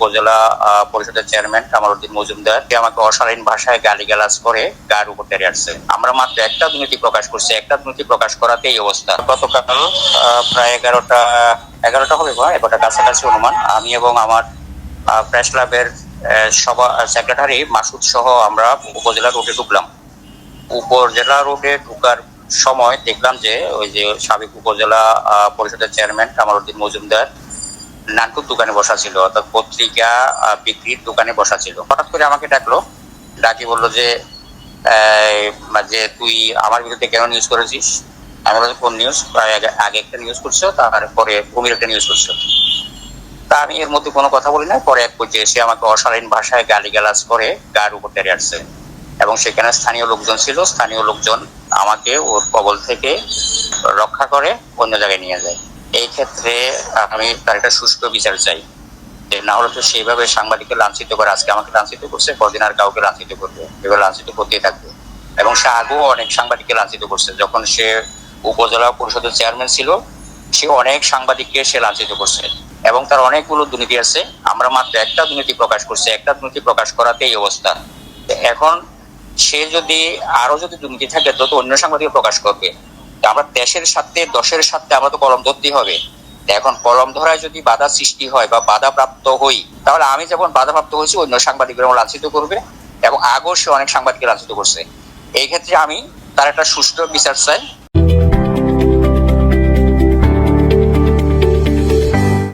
উপজেলা পরিষদের চেয়ারম্যান কামালউদ্দিন মজুমদার আমাকে অশালীন ভাষায় গালিগালাজ করে গায়ের উপর তেড়ে আসছে। আমরা মাত্র একটা দুর্নীতি প্রকাশ করছি, একটা দুর্নীতি প্রকাশ করাতে এই অবস্থা। গতকাল প্রায় এগারোটা এগারোটা হবে বা এগারোটা কাছাকাছি অনুমান। আমি এবং আমার প্রেস ক্লাবের সভা সেক্রেটারি মাসুদ সহ আমরা উপজেলা রোডে ঢুকলাম। উপজেলা রোডে ঢুকার সময় দেখলাম যে, ওই যে সাবেক উপজেলা পরিষদের চেয়ারম্যান কামালউদ্দিন মজুমদার নানটুর দোকানে বসা ছিল, অর্থাৎ পত্রিকা বিক্রির দোকানে বসা ছিল। হঠাৎ করে আমাকে ডাকলো, ডাকি বলল যে যে তুই আমার বিরুদ্ধে কেন নিউজ করেছিস? আমি কোন নিউজ আগে একটা নিউজ করছ, তারপরে কুমির একটা নিউজ করছ। তা আমি এর মধ্যে কোনো কথা বলি না, পরে এক পর্যায়ে সে আমাকে অশালীন ভাষায় গালিগালাজ করে গায়ের উপর তেড়ে আসছে। এবং সেখানে স্থানীয় লোকজন ছিল, স্থানীয় লোকজন আমাকে ওর কবল থেকে রক্ষা করে অন্য জায়গায় নিয়ে যায়। এই ক্ষেত্রে আমি তার একটা সুষ্ঠু বিচার চাই। যে না হলে তো সেইভাবে সাংবাদিককে লাঞ্ছিত করে, আজকে আমাকে লাঞ্ছিত করছে কদিন আর কাউকে লাঞ্ছিত করবে। এবার লাঞ্ছিত করতেই থাকবে। এবং সে আগেও অনেক সাংবাদিককে লাঞ্ছিত করছে। যখন সে উপজেলা পরিষদের চেয়ারম্যান ছিল, সে অনেক সাংবাদিককে সে লাঞ্ছিত করছে। এবং তার অনেকগুলো দুর্নীতি আছে। আমরা মাত্র একটা দুর্নীতি প্রকাশ করছে। একটা দুর্নীতি প্রকাশ করাতে এই অবস্থা। এখন সে যদি আরও যদি দুর্নীতি থাকে, তো তো অন্য সাংবাদিক প্রকাশ করবে। আমরা দেশের সাথে, দশের সাথে আমরা তো কলম ধরতেই হবে। এখন কলম ধরায় যদি বাধা সৃষ্টি হয় বা বাধা প্রাপ্ত হই, তাহলে আমি যখন বাধা প্রাপ্ত হয়েছি, অন্য সাংবাদিকরা লাঞ্ছিত করবে এবং আগেও সে অনেক সাংবাদিককে লাঞ্ছিত করছে। এই ক্ষেত্রে আমি তার একটা সুষ্ঠু বিচার চাই।